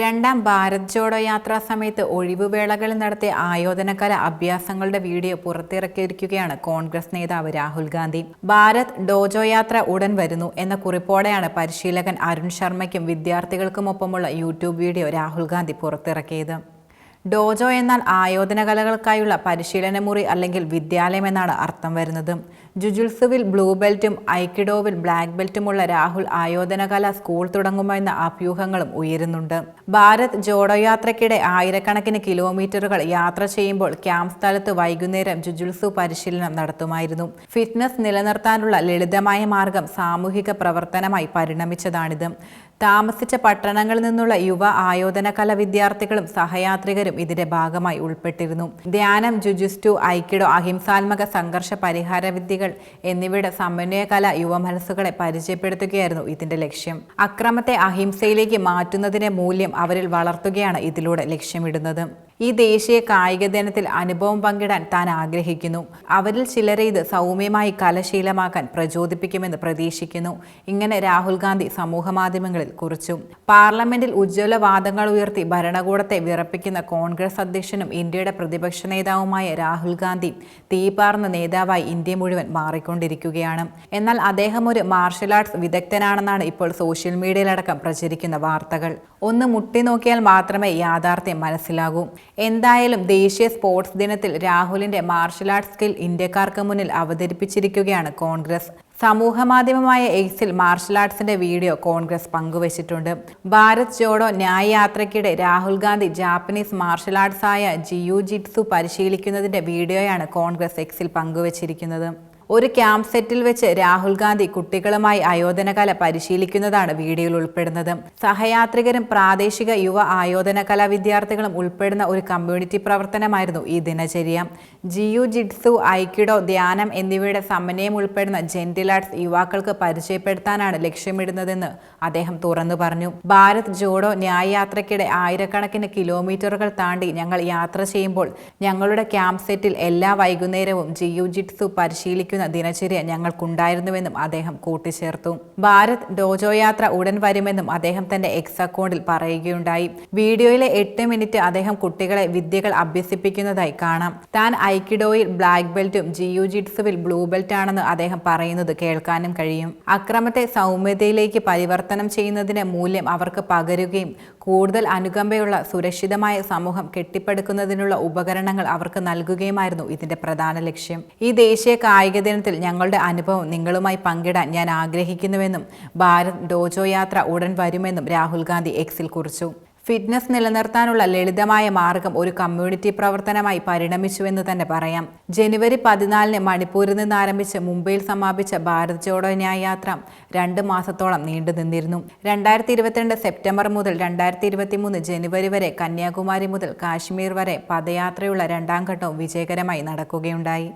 രണ്ടാം ഭാരത് ജോഡോ യാത്രാ സമയത്ത് ഒഴിവുവേളകളിൽ നടത്തിയ ആയോധനകല അഭ്യാസങ്ങളുടെ വീഡിയോ പുറത്തിറക്കിയിരിക്കുകയാണ് കോൺഗ്രസ് നേതാവ് രാഹുൽ ഗാന്ധി. ഭാരത് ഡോജോ യാത്ര ഉടൻ വരുന്നു എന്ന കുറിപ്പോടെയാണ് പരിശീലകൻ അരുൺ ശർമ്മയ്ക്കും വിദ്യാർത്ഥികൾക്കുമൊപ്പമുള്ള യൂട്യൂബ് വീഡിയോ രാഹുൽ ഗാന്ധി പുറത്തിറക്കിയത്. ഡോജോ എന്നാൽ ആയോധന കലകൾക്കായുള്ള പരിശീലന മുറി അല്ലെങ്കിൽ വിദ്യാലയം എന്നാണ് അർത്ഥം വരുന്നത്. ജുജുത്സുവിൽ ബ്ലൂ ബെൽറ്റും ഐക്കിഡോവിൽ ബ്ലാക്ക് ബെൽറ്റുമുള്ള രാഹുൽ ആയോധനകല സ്കൂൾ തുടങ്ങുമെന്ന അഭ്യൂഹങ്ങളും ഉയരുന്നുണ്ട്. ഭാരത് ജോഡോ യാത്രയ്ക്കിടെ ആയിരക്കണക്കിന് കിലോമീറ്ററുകൾ യാത്ര ചെയ്യുമ്പോൾ ക്യാമ്പ് സ്ഥലത്ത് വൈകുന്നേരം ജുജുത്സു പരിശീലനം നടത്തുമായിരുന്നു. ഫിറ്റ്നസ് നിലനിർത്താനുള്ള ലളിതമായ മാർഗം സാമൂഹിക പ്രവർത്തനമായി പരിണമിച്ചതാണിത്. താമസിച്ച പട്ടണങ്ങളിൽ നിന്നുള്ള യുവ ആയോധനകല വിദ്യാർത്ഥികളും സഹയാത്രികരും ഇതിന്റെ ഭാഗമായി ഉൾപ്പെട്ടിരുന്നു. ധ്യാനം ജുജുസ്റ്റു ഐക്കിഡോ അഹിംസാത്മക സംഘർഷ പരിഹാര വിദ്യകൾ എന്നിവയുടെ സമന്വയ കല യുവമനസ്സുകളെ പരിചയപ്പെടുത്തുകയായിരുന്നു ഇതിന്റെ ലക്ഷ്യം. അക്രമത്തെ അഹിംസയിലേക്ക് മാറ്റുന്നതിന്റെ മൂല്യം അവരിൽ വളർത്തുകയാണ് ഇതിലൂടെ ലക്ഷ്യമിടുന്നത്. ഈ ദേശീയ കായിക ദിനത്തിൽ അനുഭവം പങ്കിടാൻ താൻ ആഗ്രഹിക്കുന്നു. അവരിൽ ചിലരെ ഇത് സൗമ്യമായി കലശീലമാക്കാൻ പ്രചോദിപ്പിക്കുമെന്ന് പ്രതീക്ഷിക്കുന്നു. ഇങ്ങനെ രാഹുൽ ഗാന്ധി സമൂഹമാധ്യമങ്ങളിൽ കുറിച്ചു. പാർലമെന്റിൽ ഉജ്ജ്വല വാദങ്ങൾ ഉയർത്തി ഭരണകൂടത്തെ വിറപ്പിക്കുന്ന കോൺഗ്രസ് അധ്യക്ഷനും ഇന്ത്യയുടെ പ്രതിപക്ഷ നേതാവുമായ രാഹുൽ ഗാന്ധി തീപാർന്ന നേതാവായി ഇന്ത്യ മുഴുവൻ മാറിക്കൊണ്ടിരിക്കുകയാണ്. എന്നാൽ അദ്ദേഹം ഒരു മാർഷൽ ആർട്സ് വിദഗ്ധനാണെന്നാണ് ഇപ്പോൾ സോഷ്യൽ മീഡിയയിലടക്കം പ്രചരിക്കുന്ന വാർത്തകൾ. ഒന്ന് മുട്ടി നോക്കിയാൽ മാത്രമേ യാഥാർത്ഥ്യം മനസ്സിലാകൂ. എന്തായാലും ദേശീയ സ്പോർട്സ് ദിനത്തിൽ രാഹുലിന്റെ മാർഷൽ ആർട്സ് സ്കിൽ ഇന്ത്യക്കാർക്ക് മുന്നിൽ അവതരിപ്പിച്ചിരിക്കുകയാണ് കോൺഗ്രസ്. സമൂഹ മാധ്യമമായ എക്സിൽ മാർഷൽ ആർട്സിന്റെ വീഡിയോ കോൺഗ്രസ് പങ്കുവച്ചിട്ടുണ്ട്. ഭാരത് ജോഡോ ന്യായ യാത്രയ്ക്കിടെ Rahul Gandhi Japanese martial arts ആയ ജിയു ജിറ്റ്സു പരിശീലിക്കുന്നതിന്റെ വീഡിയോയാണ് കോൺഗ്രസ് എക്സിൽ പങ്കുവച്ചിരിക്കുന്നത്. ഒരു ക്യാമ്പ് സെറ്റിൽ വെച്ച് രാഹുൽ ഗാന്ധി കുട്ടികളുമായി ആയോധനകല പരിശീലിക്കുന്നതാണ് വീഡിയോയിൽ ഉൾപ്പെടുന്നത്. സഹയാത്രികരും പ്രാദേശിക യുവ ആയോധനകല വിദ്യാർത്ഥികളും ഉൾപ്പെടുന്ന ഒരു കമ്മ്യൂണിറ്റി പ്രവർത്തനമായിരുന്നു ഈ ദിനചര്യ. ജിയു ജിഡ്സു ഐക്കിഡോ ധ്യാനം എന്നിവയുടെ സമന്വയം ഉൾപ്പെടുന്ന ജെന്റിൽ ആർട്സ് യുവാക്കൾക്ക് പരിചയപ്പെടുത്താനാണ് ലക്ഷ്യമിടുന്നതെന്ന് അദ്ദേഹം തുറന്നു പറഞ്ഞു. ഭാരത് ജോഡോ ന്യായ യാത്രയ്ക്കിടെ ആയിരക്കണക്കിന് കിലോമീറ്ററുകൾ താണ്ടി ഞങ്ങൾ യാത്ര ചെയ്യുമ്പോൾ ഞങ്ങളുടെ ക്യാമ്പ് സെറ്റിൽ എല്ലാ വൈകുന്നേരവും ജിയു ജിഡ്സു പരിശീലിക്കുന്ന ദിനചര്യ ഞങ്ങൾക്കുണ്ടായിരുന്നുവെന്നും അദ്ദേഹം കൂട്ടിച്ചേർത്തു. ഭാരത് ഡോജോ യാത്ര ഉടൻ വരുമെന്നും അദ്ദേഹം തന്റെ എക്സ് അക്കൗണ്ടിൽ പറയുകയുണ്ടായി. വീഡിയോയിലെ എട്ട് മിനിറ്റ് അദ്ദേഹം കുട്ടികളെ വിദ്യകൾ അഭ്യസിപ്പിക്കുന്നതായി കാണാം. താൻ ഐക്കിഡോയിൽ ബ്ലാക്ക് ബെൽറ്റും ജിയു ജിറ്റ്സുവിൽ ബ്ലൂ ബെൽറ്റ് ആണെന്ന് അദ്ദേഹം പറയുന്നത് കേൾക്കാനും കഴിയും. അക്രമത്തെ സൗമ്യതയിലേക്ക് പരിവർത്തനം ചെയ്യുന്നതിന് മൂല്യം അവർക്ക് പകരുകയും കൂടുതൽ അനുകമ്പയുള്ള സുരക്ഷിതമായ സമൂഹം കെട്ടിപ്പടുക്കുന്നതിനുള്ള ഉപകരണങ്ങൾ അവർക്ക് നൽകുകയുമായിരുന്നു ഇതിന്റെ പ്രധാന ലക്ഷ്യം. ഈ ദേശീയ കായിക ദിനത്തിൽ ഞങ്ങളുടെ അനുഭവം നിങ്ങളുമായി പങ്കിടാൻ ഞാൻ ആഗ്രഹിക്കുന്നുവെന്നും ഭാരത് ഡോജോ യാത്ര ഉടൻ വരുമെന്നും രാഹുൽ ഗാന്ധി എക്സിൽ കുറിച്ചു. ഫിറ്റ്നസ് നിലനിർത്താനുള്ള ലളിതമായ മാർഗം ഒരു കമ്മ്യൂണിറ്റി പ്രവർത്തനമായി പരിണമിച്ചുവെന്ന് തന്നെ പറയാം. ജനുവരി പതിനാലിന് മണിപ്പൂരിൽ നിന്ന് ആരംഭിച്ച് മുംബൈയിൽ സമാപിച്ച ഭാരത് ജോഡോ ന്യായ യാത്ര രണ്ട് മാസത്തോളം നീണ്ടു നിന്നിരുന്നു. രണ്ടായിരത്തി ഇരുപത്തിരണ്ട് സെപ്റ്റംബർ മുതൽ രണ്ടായിരത്തി ഇരുപത്തി മൂന്ന് ജനുവരി വരെ കന്യാകുമാരി മുതൽ കാശ്മീർ വരെ പദയാത്രയുള്ള രണ്ടാം ഘട്ടവും വിജയകരമായി നടക്കുകയുണ്ടായി.